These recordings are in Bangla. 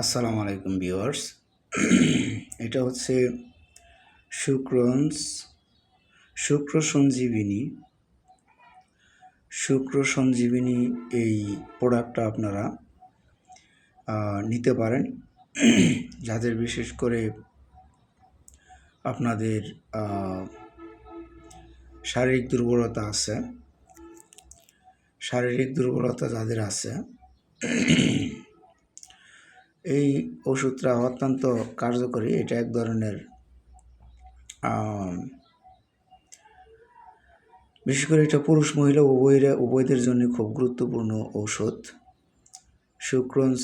আসসালামু আলাইকুম ভিউয়ার্স। এটা হচ্ছে শুক্রন্স শুক্র সঞ্জীবিনী শুক্র সঞ্জীবিনী এই প্রোডাক্টটা আপনারা নিতে পারেন। যাদের বিশেষ করে আপনাদের শারীরিক দুর্বলতা আছে, শারীরিক দুর্বলতা যাদের আছে এই ওষুধটা অত্যন্ত কার্যকরী, এটা এক ধরনের বিশেষ করে এটা পুরুষ মহিলা উভয়ের, উভয়দের জন্য খুব গুরুত্বপূর্ণ ঔষধ। শুক্রন্স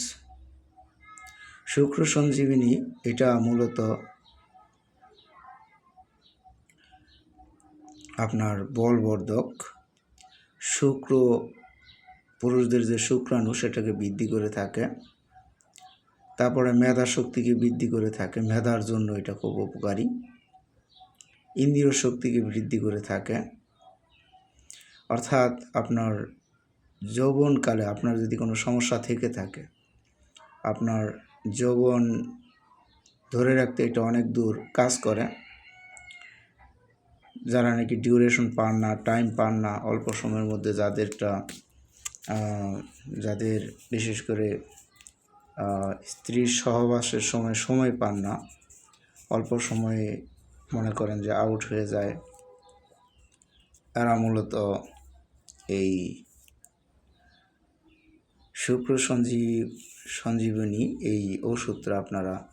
শুক্র সঞ্জীবিনী এটা মূলত আপনার বলবর্ধক। শুক্র, পুরুষদের যে শুক্রাণু, সেটাকে বৃদ্ধি করে থাকে। তারপরে মেধা শক্তিকে বৃদ্ধি করে থাকে, মেধার জন্য এটা খুব উপকারী। ইন্দ্রিয় শক্তিকে বৃদ্ধি করে থাকে। অর্থাৎ আপনার যৌবনকালে আপনার যদি কোনো সমস্যা থেকে থাকে, আপনার যৌবন ধরে রাখতে এটা অনেক দূর কাজ করে। যারা নাকি ডিউরেশন পান না টাইম পান না, অল্প সময়ের মধ্যে যাদেরটা যাদের বিশেষ করে স্ত্রীর সহবাসের সময় সময় পান না। অল্প সময়ে মনে করেন যে আউট হয়ে যায়। এরা মূলত এই শুক্র সঞ্জীব সঞ্জীবনী, এই ওষুধটা আপনারা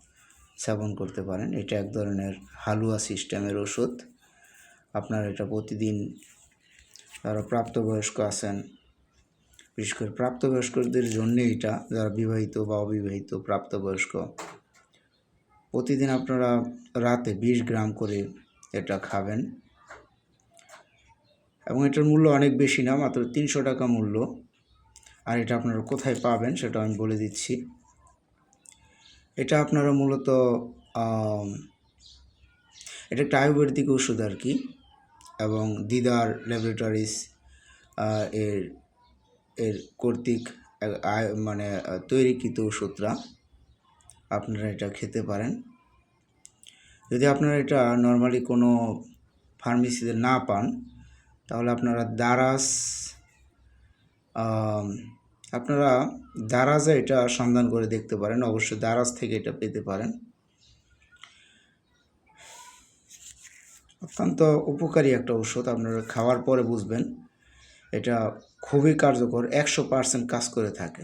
সেবন করতে পারেন। এটা এক ধরনের হালুয়া সিস্টেমের ওষুধ। আপনারা এটা প্রতিদিন যারা প্রাপ্তবয়স্ক আছেন বিশেষ করে প্রাপ্তবয়স্কদের জন্য এটা, যারা বিবাহিত বা অবিবাহিত প্রাপ্তবয়স্ক। প্রতিদিন আপনারা রাতে বিশ গ্রাম করে এটা খাবেন। এবং এটার মূল্য অনেক বেশি না, মাত্র তিনশো টাকা মূল্য। আর এটা আপনারা কোথায় পাবেন সেটা আমি বলে দিচ্ছি। এটা আপনারা মূলত এটা একটা আয়ুর্বেদিক ওষুধ আর কি। এবং দিদার ল্যাবরেটরিজ এর এর কর্তৃক মানে তৈরিকৃত ওষুধরা আপনারা এটা খেতে পারেন। যদি আপনারা এটা নর্মালি কোনো ফার্মেসিতে না পান, তাহলে আপনারা দারাস আপনারা দারাজে এটা সন্ধান করে দেখতে পারেন। অবশ্যই দারাজ থেকে এটা পেতে পারেন। অত্যন্ত উপকারী একটা ওষুধ আপনারা খাওয়ার পরে বুঝবেন। এটা খুবই কার্যকর একশো পার্সেন্ট কাজ করে থাকে।